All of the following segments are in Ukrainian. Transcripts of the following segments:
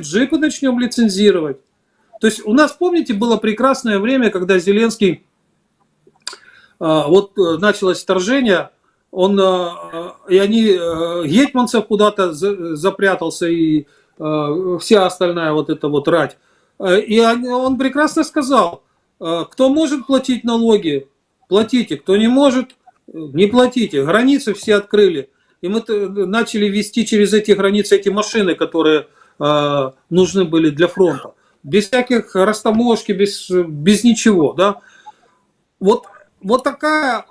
джипы начнем лицензировать. То есть у нас, помните, было прекрасное время, когда Зеленский, а, вот э, началось вторжение, он, а, и они, э, Гетманцев куда-то за- запрятался, и вся остальная вот эта вот рать. Э, И он прекрасно сказал, кто может платить налоги, платите, кто не может, не платите. Границы все открыли. И мы начали вести через эти границы эти машины, которые э, нужны были для фронта. Без всяких растаможки, без, без ничего. Да? Вот, вот такая э,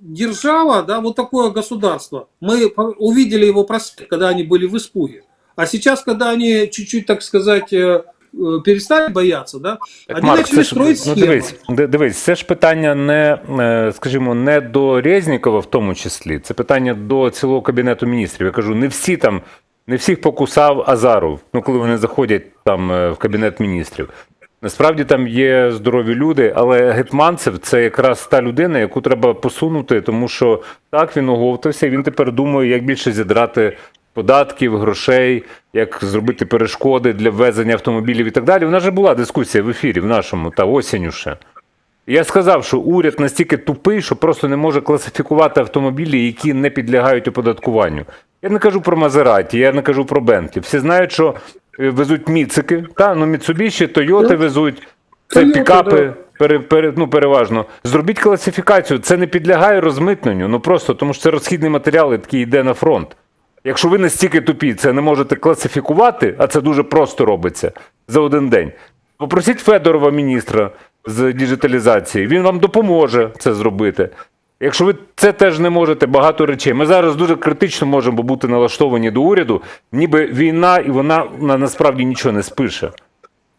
держава, да, вот такое государство. Мы по- увидели его просвет, когда они были в испуге. А сейчас, когда они чуть-чуть, так сказать, э, э, перестали бояться, да, Так, они Марк, начали це ж, строить ну, схемы. дивись, ди- дивись, це ж питання не, е, скажімо, не до Резнікова в тому числі, це питання до цілого кабінету міністрів. Я кажу, не всі там, не всіх покусав Азаров, ну коли вони заходять там е, в кабінет міністрів. Насправді там є здорові люди, але Гетманцев це якраз та людина, яку треба посунути, тому що так він оговтався, і він тепер думає, як більше зідрати податків, грошей, як зробити перешкоди для ввезення автомобілів і так далі. У нас же була дискусія в ефірі в нашому та осінню ще. Я сказав, що уряд настільки тупий, що просто не може класифікувати автомобілі, які не підлягають оподаткуванню. Я не кажу про Мазераті, я не кажу про Бентлі. Всі знають, що е, везуть міцики, та ну Міцубіші, Тойоти везуть, це пікапи. Пере, пере, ну, переважно. Зробіть класифікацію. Це не підлягає розмитненню. Ну просто тому що це розхідний матеріал, який йде на фронт. Якщо ви настільки тупі, це не можете класифікувати, а це дуже просто робиться за один день. Попросіть Федорова, міністра з діджиталізації, він вам допоможе це зробити. Якщо ви це теж не можете, багато речей. Ми зараз дуже критично можемо бути налаштовані до уряду, ніби війна, і вона на- насправді нічого не спише.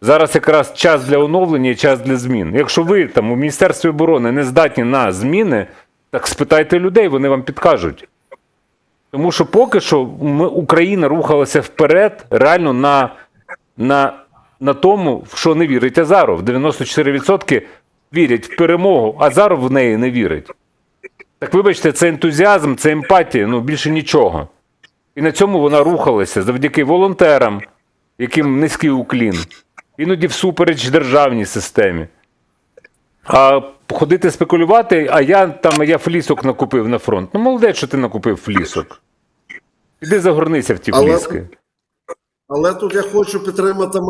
Зараз якраз час для оновлення і час для змін. Якщо ви там у Міністерстві оборони не здатні на зміни, так спитайте людей, вони вам підкажуть. Тому що поки що ми, Україна рухалася вперед реально на, на, на тому, в що не вірить Азаров. 94% вірять в перемогу, Азаров в неї не вірить. Так вибачте, це ентузіазм, це емпатія, ну більше нічого. І на цьому вона рухалася завдяки волонтерам, яким низький уклін, іноді всупереч державній системі. А ходити спекулювати, а я там я флісок накупив на фронт. Ну, молодець, що ти накупив флісок. Іди загорнися в ті фліски. Але тут я хочу підтримати.